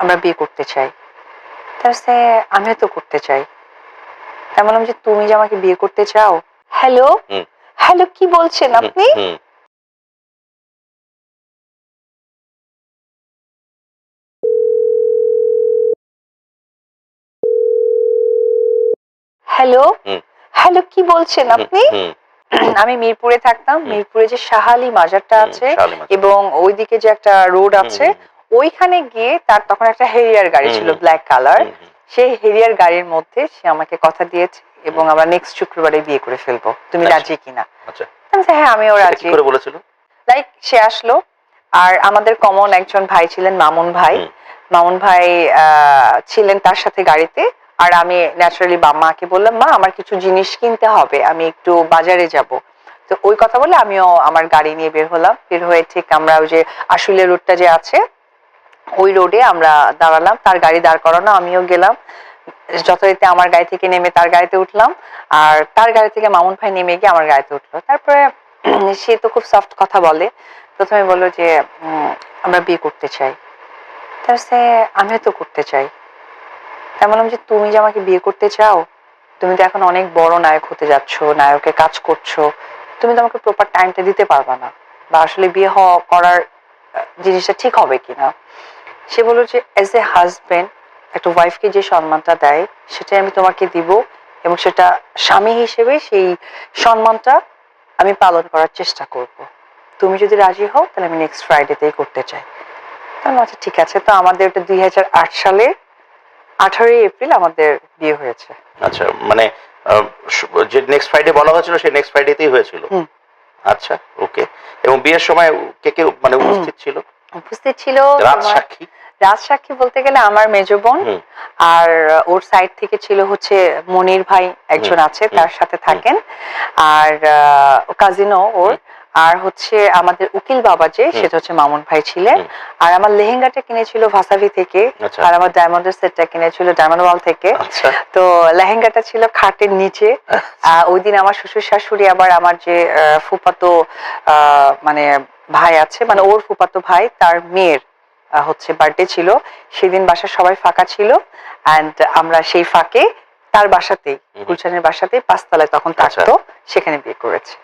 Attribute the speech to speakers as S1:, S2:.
S1: আমরা বিয়ে করতে চাই। তার সে আমিও তো করতে চাই। তাই বললাম যে তুমি যে আমাকে বিয়ে করতে চাও। হ্যালো? হ্যালো কি বলছেন আপনি? হ্যালো? হ্যালো কি বলছেন আপনি? আমি মিরপুরে থাকতাম। মিরপুরে যে শাহালি মাজারটা আছে এবং ওইদিকে যে একটা রোড আছে ওইখানে গিয়ে তার তখন একটা হেরিয়ার গাড়ি ছিল ব্ল্যাক কালার সেই হেরিয়ার গাড়ির মধ্যে সে আমাকে কথা দিয়েছে এবং আমরা নেক্সট শুক্রবারে বিয়ে করে ফেলব। তুমি
S2: আচ্ছা।
S1: রাজি কিনা?
S2: আচ্ছা।
S1: হ্যাঁ আমিও রাজি।
S2: করে বলেছিল?
S1: লাইক সে আসলো আর আমাদের কমন একজন ভাই ছিলেন মামুন ভাই। মামুন ভাই আহ, ছিলেন তার সাথে গাড়িতে আর আমি ন্যাচারালি বা মাকে বললাম মা আমার কিছু জিনিস কিনতে হবে আমি একটু বাজারে যাব। তো ওই কথা বলে আমিও আমার গাড়ি নিয়ে বের হলাম। বের হয়ে ঠিক আমরা ওই যে আশুলিয়া রোডটা যে আছে ওই রোডে আমরা দাঁড়ালাম। তার গাড়ি দাঁড় করানো, আমিও গেলাম। যথারীতি আমার গাড়ি থেকে নেমে তার গাড়িতে উঠলাম। আর তার গাড়ি থেকে মামুন ভাই নেমে গিয়ে আমার গাড়িতে উঠল। তারপরে সে তো খুব সফট কথা বলে। প্রথমে বলল যে আমরা বিয়ে করতে চাই। তার সে, আমিও তো করতে চাই। তাই বললাম যে তুমি যে আমাকে বিয়ে করতে চাও, তুমি তো এখন অনেক বড় নায়ক হতে যাচ্ছ, নায়কের কাজ করছ। তুমি তো আমাকে প্রপার টাইমটা দিতে পারবা না। বা আসলে বিয়ে হওয়া করার জিনিসটা ঠিক হবে কিনা? সে বলল যে অ্যাজ এ হাজবেন্ড একটা ওয়াইফকে যে সম্মানটা দেয় সেটাই আমি তোমাকে দিব এবং সেটা স্বামী হিসেবে সেই সম্মানটা আমি পালন করার চেষ্টা করব। তুমি যদি রাজি হও তাহলে আমি নেক্সট ফ্রাইডেতেই করতে চাই। তাহলে আচ্ছা ঠিক আছে। তো আমাদের এটা দুই হাজার আট সালে আঠারোই এপ্রিল আমাদের বিয়ে হয়েছে।
S2: আচ্ছা মানে যে নেক্সট ফ্রাইডে বলা হয়েছিল সেই নেক্সট ফ্রাইডেতেই হয়েছিল? আচ্ছা ওকে এবং বিয়ের সময় কে কে মানে উপস্থিত ছিল?
S1: উপস্থিত ছিল
S2: রাজ সাক্ষী
S1: রাজসাক্ষী বলতে গেলে আমার মেজ বোন আর ওর সাইড থেকে ছিল হচ্ছে মনির ভাই একজন আছে তার সাথে থাকেন। আর কাজিনও ওর। আর হচ্ছে আমাদের উকিল বাবা যে সেটা হচ্ছে মামুন ভাই ছিলেন। আর আমার লেহেঙ্গাটা কিনেছিল ভাসাভি থেকে
S2: আচ্ছা।
S1: আর আমার ডায়মন্ডের সেটটা কিনেছিল ডায়মন্ড ওয়াল থেকে।
S2: আচ্ছা।
S1: তো লেহেঙ্গাটা ছিল খাটের নিচে। আহ, ওই দিন আমার শ্বশুর শাশুড়ি আবার আমার যে আহ, মানে ভাই আছে মানে ওর ফুপাতো ভাই তার মেয়ের। হচ্ছে বার্থডে ছিল সেদিন বাসা সবাই ফাঁকা ছিল অ্যান্ড আমরা সেই ফাঁকে তার বাসাতেই গুলশানের বাসাতেই পাঁচতলায় তখন
S2: আচ্ছা।
S1: থাকতো সেখানে বিয়ে করেছে